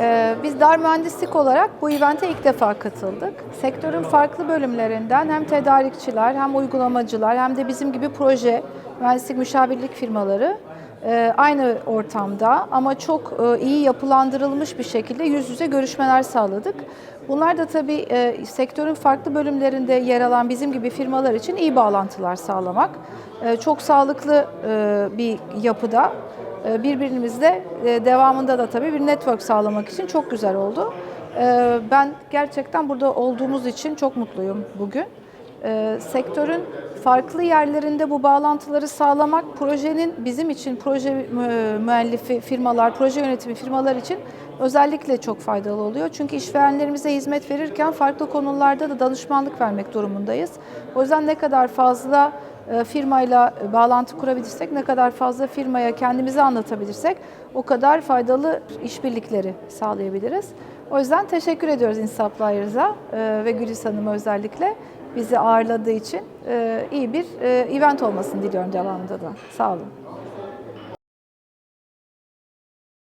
Ee, Biz dar mühendislik olarak bu evente ilk defa katıldık. Sektörün farklı bölümlerinden hem tedarikçiler hem uygulamacılar hem de bizim gibi proje, mühendislik müşavirlik firmaları aynı ortamda ama çok e, iyi yapılandırılmış bir şekilde yüz yüze görüşmeler sağladık. Bunlar da tabii e, sektörün farklı bölümlerinde yer alan bizim gibi firmalar için iyi bağlantılar sağlamak. E, Çok sağlıklı bir yapıda birbirimizle devamında da tabii bir network sağlamak için çok güzel oldu. Ben gerçekten burada olduğumuz için çok mutluyum bugün. E, Sektörün farklı yerlerinde bu bağlantıları sağlamak projenin bizim için proje mü- müellifi firmalar, proje yönetimi firmalar için özellikle çok faydalı oluyor. Çünkü işverenlerimize hizmet verirken farklı konularda da danışmanlık vermek durumundayız. O yüzden ne kadar fazla firmayla bağlantı kurabilirsek, ne kadar fazla firmaya kendimizi anlatabilirsek o kadar faydalı işbirlikleri sağlayabiliriz. O yüzden teşekkür ediyoruz Insuppliers'a e, ve Gülis Hanım'a özellikle bizi ağırladığı için e, iyi bir e, event olmasını diliyorum devamında da. Sağ olun.